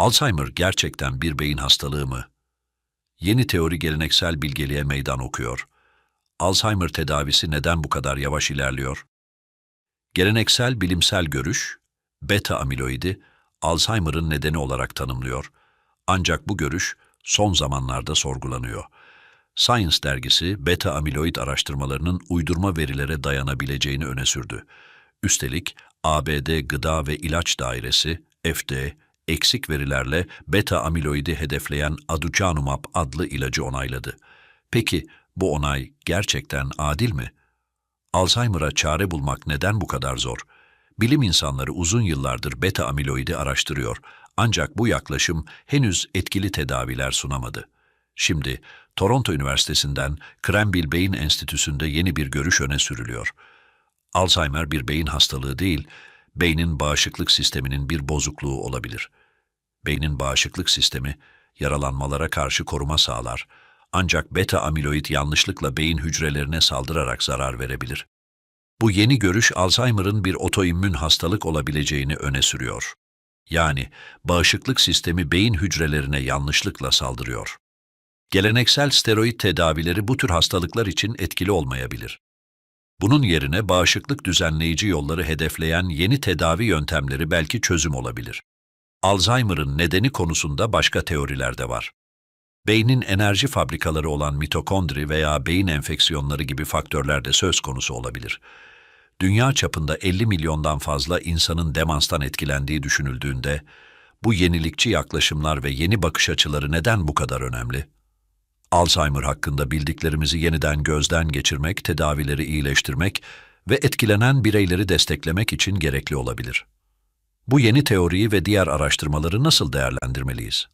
Alzheimer gerçekten bir beyin hastalığı mı? Yeni teori geleneksel bilgeliğe meydan okuyor. Alzheimer tedavisi neden bu kadar yavaş ilerliyor? Geleneksel bilimsel görüş, beta amiloidi Alzheimer'ın nedeni olarak tanımlıyor. Ancak bu görüş son zamanlarda sorgulanıyor. Science dergisi beta amiloid araştırmalarının uydurma verilere dayanabileceğini öne sürdü. Üstelik ABD Gıda ve İlaç Dairesi, FDA, eksik verilerle beta amiloidi hedefleyen aducanumab adlı ilacı onayladı. Peki bu onay gerçekten adil mi? Alzheimer'a çare bulmak neden bu kadar zor? Bilim insanları uzun yıllardır beta amiloidi araştırıyor ancak bu yaklaşım henüz etkili tedaviler sunamadı. Şimdi Toronto Üniversitesi'nden Krembil Beyin Enstitüsü'nde yeni bir görüş öne sürülüyor. Alzheimer bir beyin hastalığı değil, beynin bağışıklık sisteminin bir bozukluğu olabilir. Beynin bağışıklık sistemi yaralanmalara karşı koruma sağlar. Ancak beta amiloid yanlışlıkla beyin hücrelerine saldırarak zarar verebilir. Bu yeni görüş Alzheimer'ın bir otoimmün hastalık olabileceğini öne sürüyor. Yani bağışıklık sistemi beyin hücrelerine yanlışlıkla saldırıyor. Geleneksel steroid tedavileri bu tür hastalıklar için etkili olmayabilir. Bunun yerine bağışıklık düzenleyici yolları hedefleyen yeni tedavi yöntemleri belki çözüm olabilir. Alzheimer'ın nedeni konusunda başka teoriler de var. Beynin enerji fabrikaları olan mitokondri veya beyin enfeksiyonları gibi faktörler de söz konusu olabilir. Dünya çapında 50 milyondan fazla insanın demanstan etkilendiği düşünüldüğünde, bu yenilikçi yaklaşımlar ve yeni bakış açıları neden bu kadar önemli? Alzheimer hakkında bildiklerimizi yeniden gözden geçirmek, tedavileri iyileştirmek ve etkilenen bireyleri desteklemek için gerekli olabilir. Bu yeni teoriyi ve diğer araştırmaları nasıl değerlendirmeliyiz?